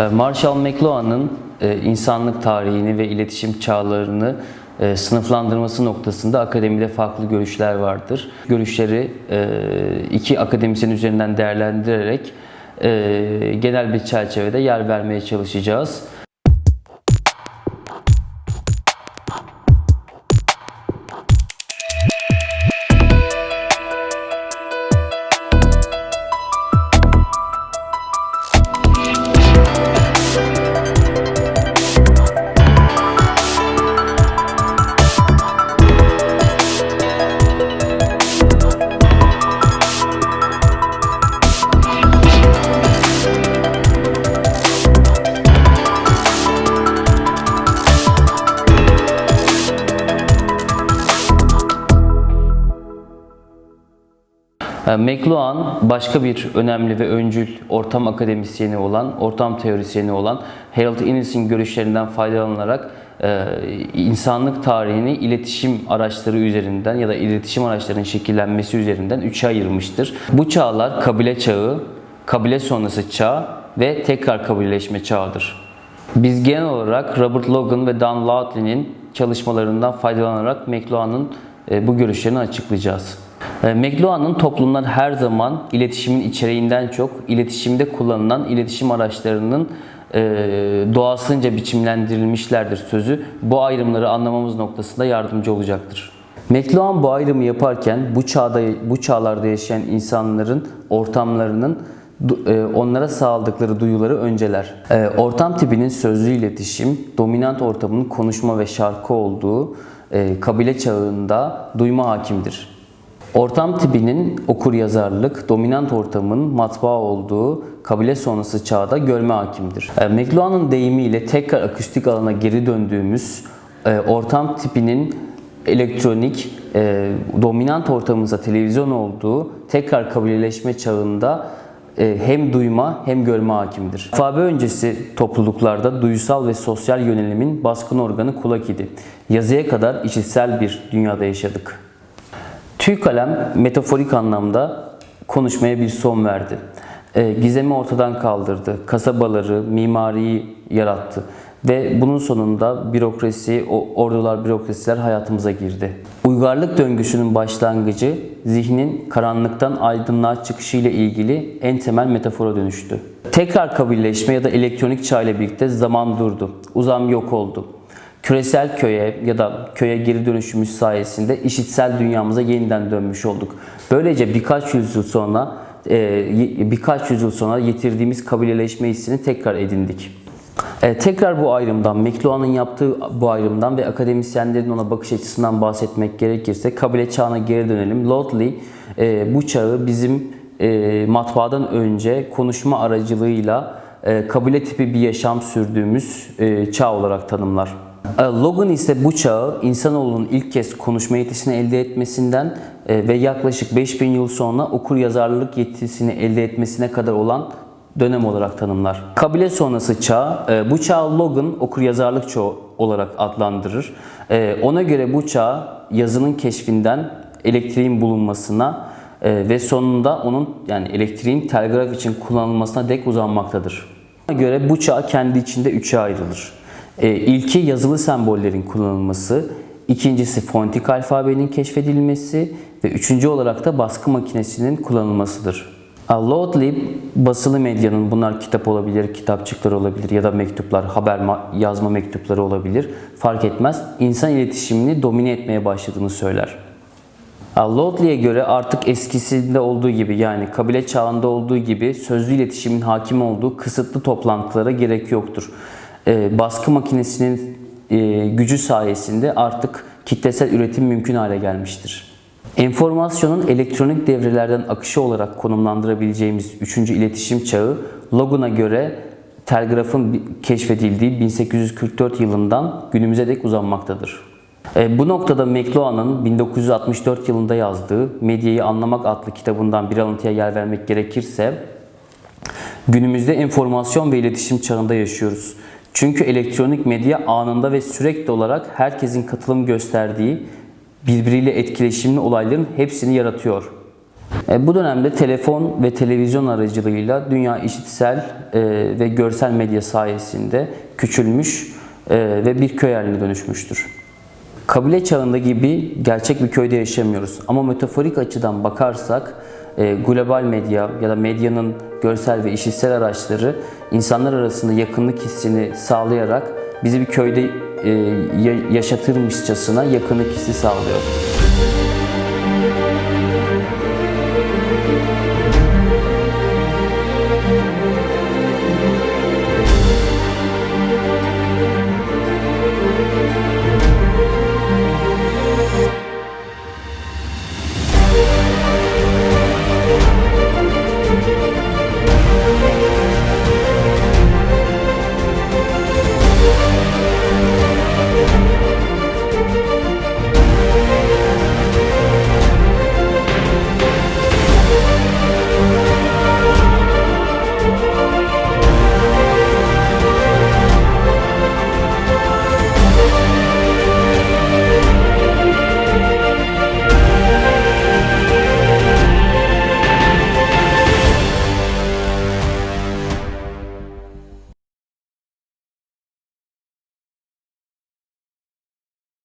Ee, Marshall McLuhan'ın e, insanlık tarihini ve iletişim çağlarını e, sınıflandırması noktasında akademide farklı görüşler vardır. Görüşleri e, iki akademisyen üzerinden değerlendirerek genel bir çerçevede yer vermeye çalışacağız. McLuhan başka bir önemli ve öncül ortam akademisyeni olan, ortam teorisyeni olan Harold Innes'in görüşlerinden faydalanarak e, insanlık tarihini iletişim araçları üzerinden ya da iletişim araçlarının şekillenmesi üzerinden üçe ayırmıştır. Bu çağlar kabile çağı, kabile sonrası çağ ve tekrar kabileleşme çağıdır. Biz genel olarak Robert Logan ve Dan Lautley'nin çalışmalarından faydalanarak McLuhan'ın e, bu görüşlerini açıklayacağız. E, McLuhan'ın toplumlar her zaman iletişimin içeriğinden çok iletişimde kullanılan iletişim araçlarının e, doğasınca biçimlendirilmişlerdir sözü bu ayrımları anlamamız noktasında yardımcı olacaktır. McLuhan bu ayrımı yaparken bu çağda bu çağlarda yaşayan insanların ortamlarının e, onlara sağladıkları duyuları önceler. Ortam tipinin sözlü iletişim, dominant ortamın konuşma ve şarkı olduğu kabile çağında duyma hakimdir. Ortam tipinin okur yazarlık, dominant ortamın matbaa olduğu kabile sonrası çağda görme hakimdir. E, McLuhan'ın deyimiyle tekrar akustik alana geri döndüğümüz e, ortam tipinin elektronik, e, dominant ortamımızda televizyon olduğu tekrar kabileleşme çağında hem duyma hem görme hakimdir. Alfabe öncesi topluluklarda duysal ve sosyal yönelimin baskın organı kulak idi. Yazıya kadar işitsel bir dünyada yaşadık. Tüy kalem metaforik anlamda konuşmaya bir son verdi. E, gizemi ortadan kaldırdı. Kasabaları, mimariyi yarattı. Ve bunun sonunda bürokrasi, ordular, bürokrasiler hayatımıza girdi. Uygarlık döngüsünün başlangıcı zihnin karanlıktan aydınlığa çıkışı ile ilgili en temel metafora dönüştü. Tekrar kabilleşme ya da elektronik çağ ile birlikte zaman durdu. Uzam yok oldu küresel köye ya da köye geri dönüşümüz sayesinde işitsel dünyamıza yeniden dönmüş olduk. Böylece birkaç yüzyıl sonra e, birkaç yüzyıl sonra yitirdiğimiz kabileleşme hissini tekrar edindik. E, tekrar bu ayrımdan, McLuhan'ın yaptığı bu ayrımdan ve akademisyenlerin ona bakış açısından bahsetmek gerekirse kabile çağına geri dönelim. Lodley e, bu çağı bizim e, matbaadan önce konuşma aracılığıyla kabile tipi bir yaşam sürdüğümüz e, çağ olarak tanımlar. E, Logan ise bu çağı insanoğlunun ilk kez konuşma yetisini elde etmesinden e, ve yaklaşık 5000 yıl sonra okur yazarlık yetisini elde etmesine kadar olan dönem olarak tanımlar. Kabile sonrası çağ, e, bu çağ Logan okur yazarlık çağı olarak adlandırır. Ona göre bu çağ yazının keşfinden elektriğin bulunmasına ve sonunda onun yani elektriğin telgraf için kullanılmasına dek uzanmaktadır. Buna göre bu çağ kendi içinde üçe ayrılır. E, yazılı sembollerin kullanılması, ikincisi fontik alfabenin keşfedilmesi ve üçüncü olarak da baskı makinesinin kullanılmasıdır. Lordley basılı medyanın bunlar kitap olabilir, kitapçıklar olabilir ya da mektuplar, haber ma- yazma mektupları olabilir fark etmez. İnsan iletişimini domine etmeye başladığını söyler. Lodley'e göre artık eskisinde olduğu gibi yani kabile çağında olduğu gibi sözlü iletişimin hakim olduğu kısıtlı toplantılara gerek yoktur. Ee, baskı makinesinin e, gücü sayesinde artık kitlesel üretim mümkün hale gelmiştir. Enformasyonun elektronik devrelerden akışı olarak konumlandırabileceğimiz 3. iletişim çağı Logan'a göre telgrafın keşfedildiği 1844 yılından günümüze dek uzanmaktadır. E, Bu noktada McLuhan'ın 1964 yılında yazdığı Medyayı Anlamak adlı kitabından bir alıntıya yer vermek gerekirse Günümüzde enformasyon ve iletişim çağında yaşıyoruz. Çünkü elektronik medya anında ve sürekli olarak herkesin katılım gösterdiği birbiriyle etkileşimli olayların hepsini yaratıyor. E, Bu dönemde telefon ve televizyon aracılığıyla dünya işitsel e, ve görsel medya sayesinde küçülmüş e, ve bir köy haline dönüşmüştür. Kabile çağında gibi gerçek bir köyde yaşamıyoruz. Ama metaforik açıdan bakarsak e, global medya ya da medyanın görsel ve işitsel araçları insanlar arasında yakınlık hissini sağlayarak bizi bir köyde e, ya- yaşatırmışçasına yakınlık hissi sağlıyor.